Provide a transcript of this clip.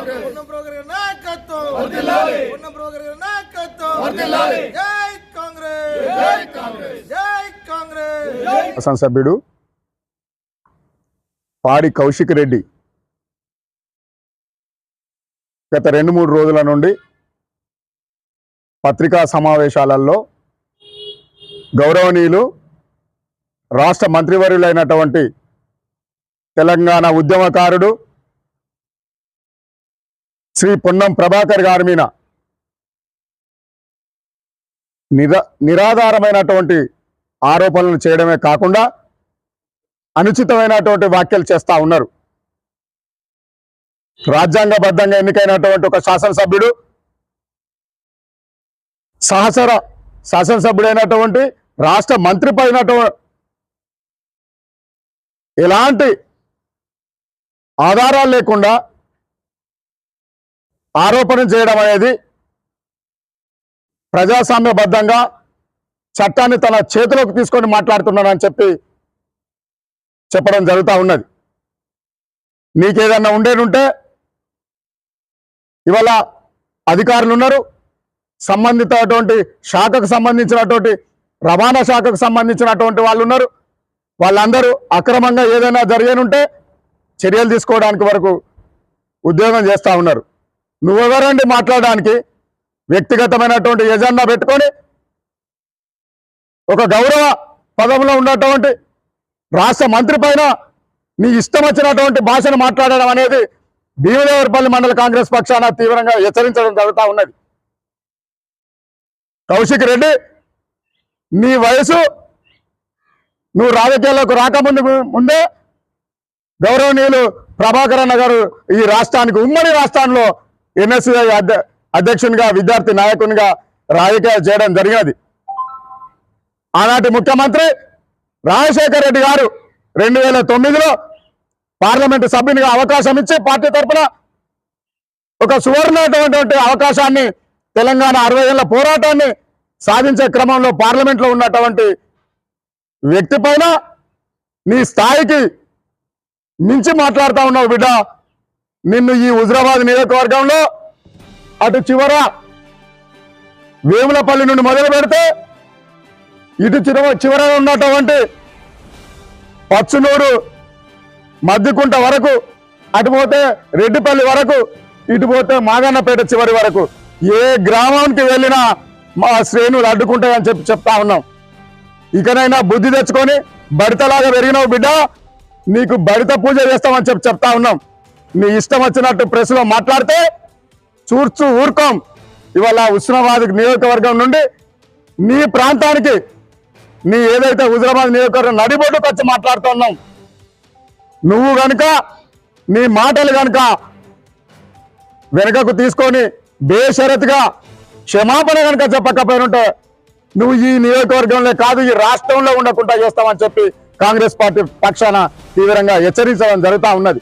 నాయకత్వం. పొన్నం ప్రభాకర్ గారి నాయకత్వం. జై కాంగ్రెస్. జై కాంగ్రెస్. జై కాంగ్రెస్. శాసనసభ్యుడు పాడి కౌశిక్ రెడ్డి గత రెండు మూడు రోజుల నుండి పత్రికా సమావేశాలలో గౌరవనీయులు రాష్ట్ర మంత్రివర్యులైనటువంటి తెలంగాణ ఉద్యమకారుడు శ్రీ పొన్నం ప్రభాకర్ గారి మీద నిర నిరాధారమైనటువంటి ఆరోపణలు చేయడమే కాకుండా అనుచితమైనటువంటి వ్యాఖ్యలు చేస్తా ఉన్నారు. రాజ్యాంగబద్ధంగా ఎన్నికైనటువంటి ఒక శాసనసభ్యుడు సహసర శాసనసభ్యుడైనటువంటి రాష్ట్ర మంత్రి పైన ఎలాంటి ఆధారాలు లేకుండా ఆరోపణ చేయడం అనేది ప్రజాస్వామ్యబద్ధంగా చట్టాన్ని తన చేతిలోకి తీసుకొని మాట్లాడుతున్నానని చెప్పి చెప్పడం జరుగుతూ ఉన్నది. నీకేదన్నా ఉండేనుంటే ఇవాళ అధికారులు ఉన్నారు. సంబంధితటువంటి శాఖకు సంబంధించినటువంటి రవాణా శాఖకు సంబంధించినటువంటి వాళ్ళు ఉన్నారు. వాళ్ళందరూ అక్రమంగా ఏదైనా జరిగేనుంటే చర్యలు తీసుకోవడానికి వరకు ఉద్యోగం చేస్తూ ఉన్నారు. నువ్వెవరండి మాట్లాడడానికి? వ్యక్తిగతమైనటువంటి ఎజెండా పెట్టుకొని ఒక గౌరవ పదంలో ఉన్నటువంటి రాష్ట్ర మంత్రి పైన నీ ఇష్టం వచ్చినటువంటి భాషను మాట్లాడడం అనేది భీమదేవరపల్లి మండల కాంగ్రెస్ పక్షాన తీవ్రంగా హెచ్చరించడం జరుగుతూ ఉన్నది. కౌశిక్ రెడ్డి నీ వయసు నువ్వు రాజకీయాల్లోకి రాకముందు ముందే గౌరవనీయులు ప్రభాకరన్న గారు ఈ రాష్ట్రానికి ఉమ్మడి రాష్ట్రాల్లో ఎన్ఎస్సీ అధ్యక్షునిగా విద్యార్థి నాయకునిగా రాజకీయ చేయడం జరిగినది. ఆనాటి ముఖ్యమంత్రి రాజశేఖర రెడ్డి గారు రెండు వేల తొమ్మిదిలో పార్లమెంటు సభ్యునిగా అవకాశం ఇచ్చి పార్టీ తరఫున ఒక సువర్ణటువంటి అవకాశాన్ని తెలంగాణ అరవై ఏళ్ళ పోరాటాన్ని సాధించే క్రమంలో పార్లమెంట్లో ఉన్నటువంటి వ్యక్తి పైన నీ స్థాయికి మించి మాట్లాడుతూ ఉన్నావు బిడ్డ. నిన్ను ఈ హుజరాబాద్ నియోజకవర్గంలో అటు చివర వేములపల్లి నుండి మొదలు పెడితే ఇటు చివర చివర ఉన్నటువంటి పచ్చునూరు మద్దికుంట వరకు అటు పోతే రెడ్డిపల్లి వరకు ఇటు పోతే మాగన్నపేట చివరి వరకు ఏ గ్రామానికి వెళ్ళినా మా శ్రేణులు అడ్డుకుంటాయని చెప్పి చెప్తా ఉన్నాం. ఇకనైనా బుద్ధి తెచ్చుకొని బడితలాగా పెరిగినావు బిడ్డ నీకు బడిత పూజ చేస్తామని చెప్పి చెప్తా ఉన్నాం. నీ ఇష్టం వచ్చినట్టు ప్రెస్లో మాట్లాడితే చూర్చు ఊరుకోం. ఇవాళ ఉస్మానాబాద్ నియోజకవర్గం నుండి నీ ప్రాంతానికి నీ ఏదైతే హుజరాబాద్ నియోజకవర్గం నడిబొడ్డుకు వచ్చి మాట్లాడుతున్నాం నువ్వు గనుక నీ మాటలు గనుక వెనుకకు తీసుకొని బేషరతుగా క్షమాపణ కనుక చెప్పకపోయినట్టే నువ్వు ఈ నియోజకవర్గంలో కాదు ఈ రాష్ట్రంలో ఉండకుండా చేస్తామని చెప్పి కాంగ్రెస్ పార్టీ పక్షాన తీవ్రంగా హెచ్చరించడం జరుగుతూ ఉన్నది.